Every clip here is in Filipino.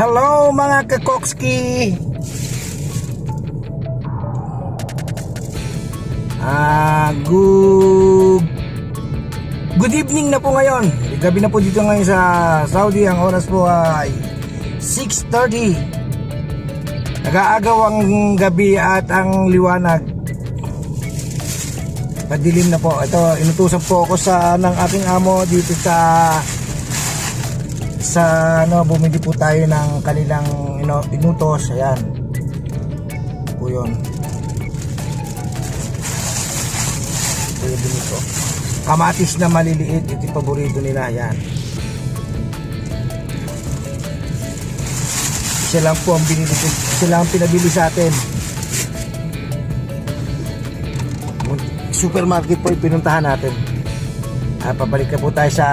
Hello mga kakokski! Ah, good Good evening na po ngayon. Gabi na po dito ngayon sa Saudi. Ang oras po ay 6.30. Nag-aagaw ang gabi at ang liwanag. Madilim na po. Ito, inutusan po ako sa ng aking amo dito sa sa ano bumili po tayo ng kanilang ino, inutos. Ayan. Po yun. Ito yung binito kamatis na maliliit ito paborito nila. Ayan. Isa lang po ang binili isa lang ang pinabili sa atin. Supermarket po yung natin. Ah, pabalik na po tayo sa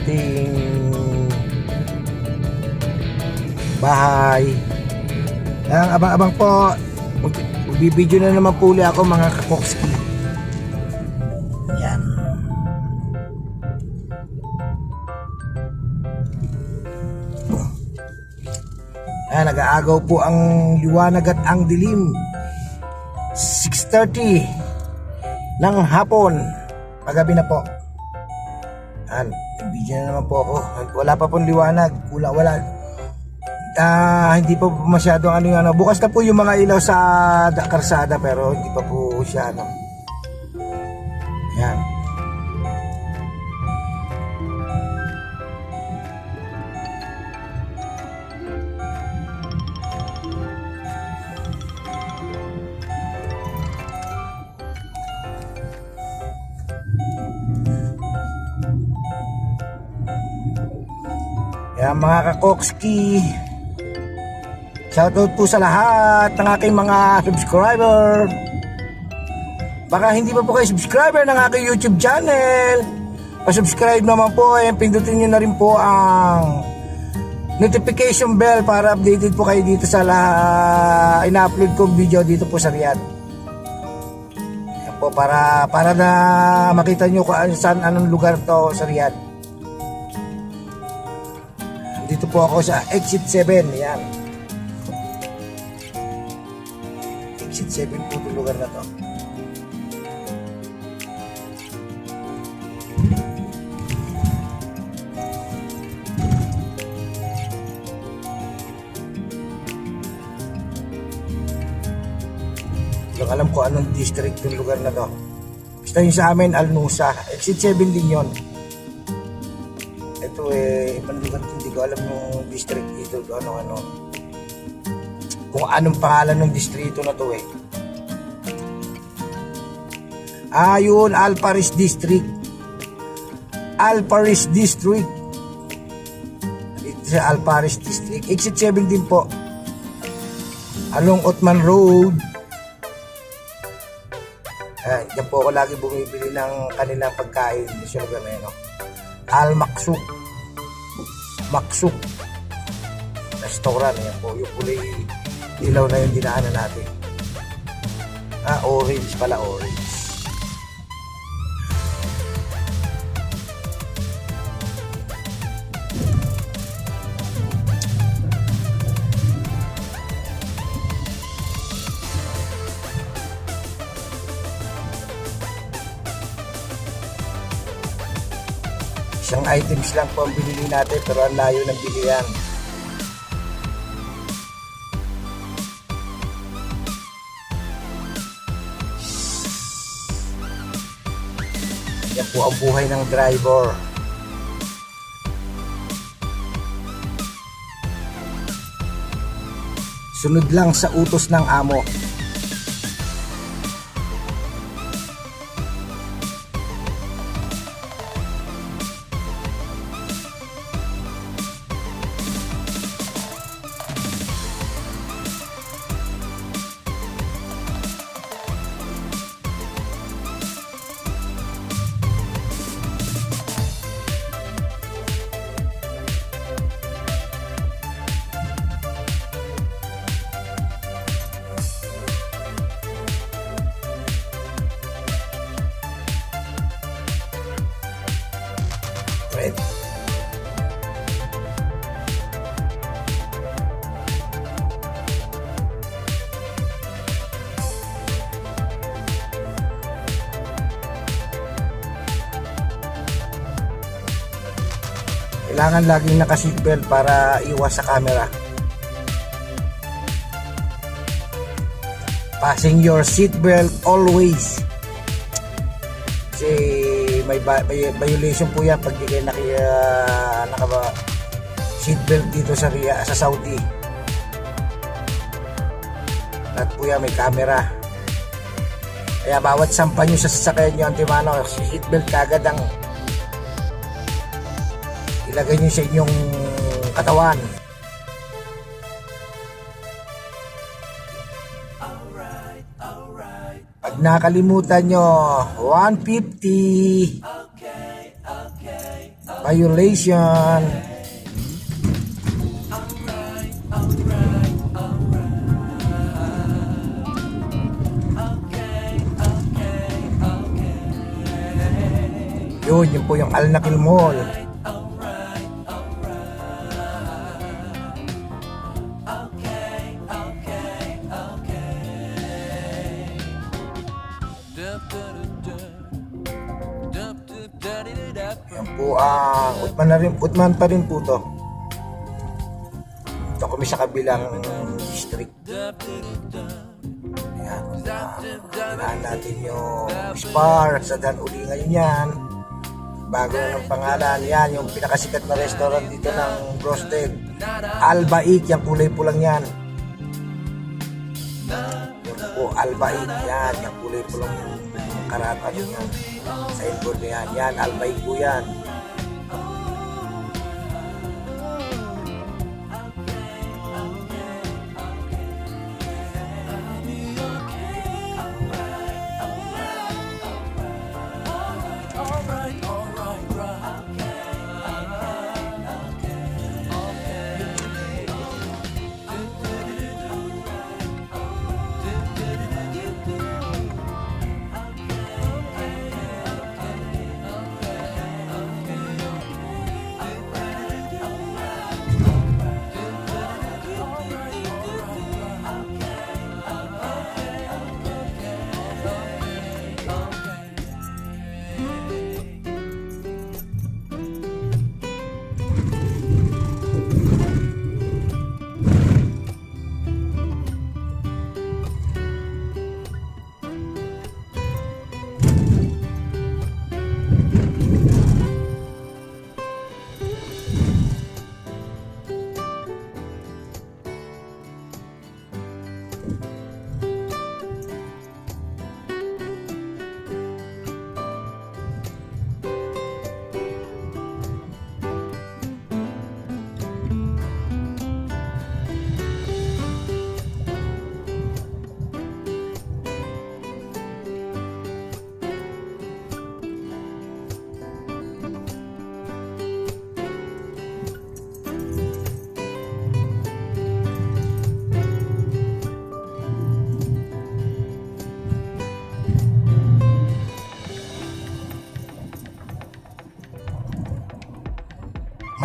ating bahay. Ang abang-abang po, mag- magbibideo na naman po ako mga kakokski. Yan. Ayan, nag-aagaw po ang liwanag at ang dilim. 6.30 ng hapon. Pagabi na po. Ayan, video na naman po ako. Wala pa pong liwanag. Wala, wala. Ah, hindi pa po masyadong ano yung ano. Bukas na po yung mga ilaw sa da- karsada pero hindi pa po siya ano. Yan. Yan mga kakokski. Shoutout po sa lahat ng aking mga subscriber. Baka hindi pa po kayo subscriber ng aking YouTube channel. Pa-subscribe naman po eh. Pindutin nyo na rin po ang notification bell para updated po kayo dito sa lahat ina-upload kong video dito po sa Riyadh. Yan po para para na makita nyo kung saan anong lugar to sa Riyadh. Dito po ako sa exit 7. Yan. Exit 7 po itong lugar na to. Yung alam ko anong district yung lugar na to. Basta yung sa amin, Alnusa. Exit 7 din yon. Ito eh, ibang lugar to, hindi ko alam yung district dito, kung ano ano. Kung anong pangalan ng distrito na to eh. Ah, yun, Alparis District. Alparis District. Ito sa Alparis District. Exit 7 din po. Along Otman Road. Ah, diyan po ako lagi bumibili ng kanilang pagkain sa lugar na yun. No? Al Maksuk. Maksuk. Restaurant. Yan po. Yung kulay ilaw na yung dinaanan natin. Ah, orange pala, orange. Isang items lang po ang binili natin pero ang layo ng bilihan. Po ang buhay ng driver. Sunod lang sa utos ng amo. Kailangan laging naka-seatbelt para iwas sa camera. Passing your seatbelt always. Kasi may, may violation po yan pag di kayo naki, uh, naka seatbelt dito sa sa Saudi. Lahat po yan may camera. Kaya bawat sampa nyo sa sasakyan nyo, antimano, seatbelt kagad ang ilagay nyo sa inyong katawan. Pag nakalimutan nyo, 150 violation. Yun, yun po yung Al Nakil Mall. Utman pa rin po to. Ito kami sa kabilang district. Yan. Uh, natin yung Spar sa Dan Uli ngayon yan. Bago ng pangalan. Yan, yung pinakasikat na restaurant dito ng Roasted. Albaik, yung kulay pulang yan. Yung po, Albaik, yan. Yung kulay pulang yung karatan yan. Signboard na yan. Yan, Albaik po yan.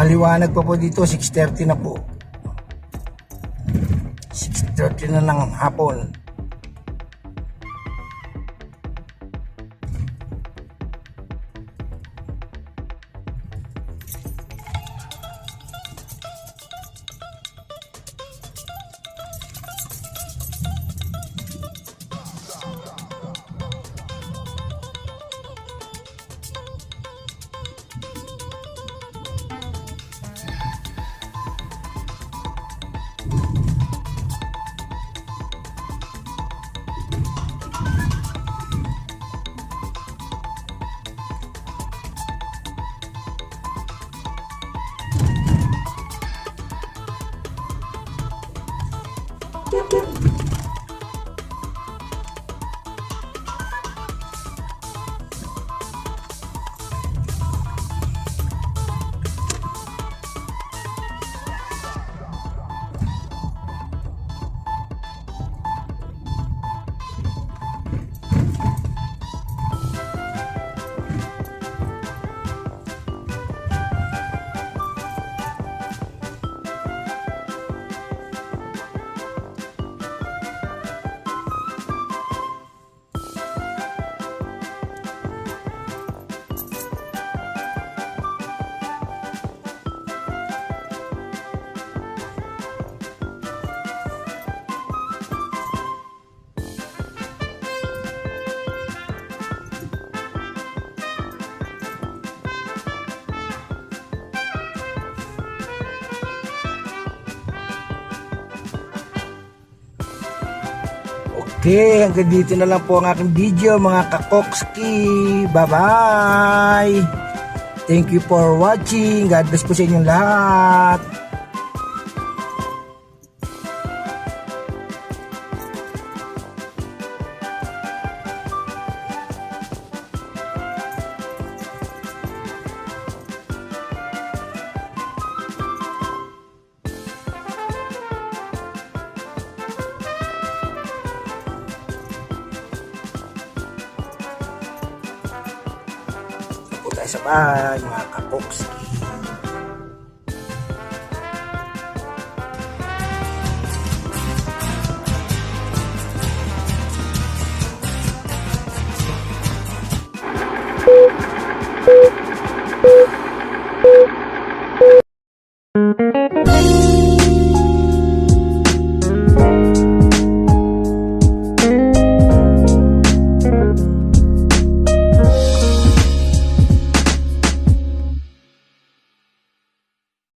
Maliwanag pa po dito, 6.30 na po. 6.30 na ng hapon. Okay, hanggang dito na lang po ang aking video mga kakokski. Bye-bye! Thank you for watching. God bless po sa inyong lahat. Sa bahay mga kakokski.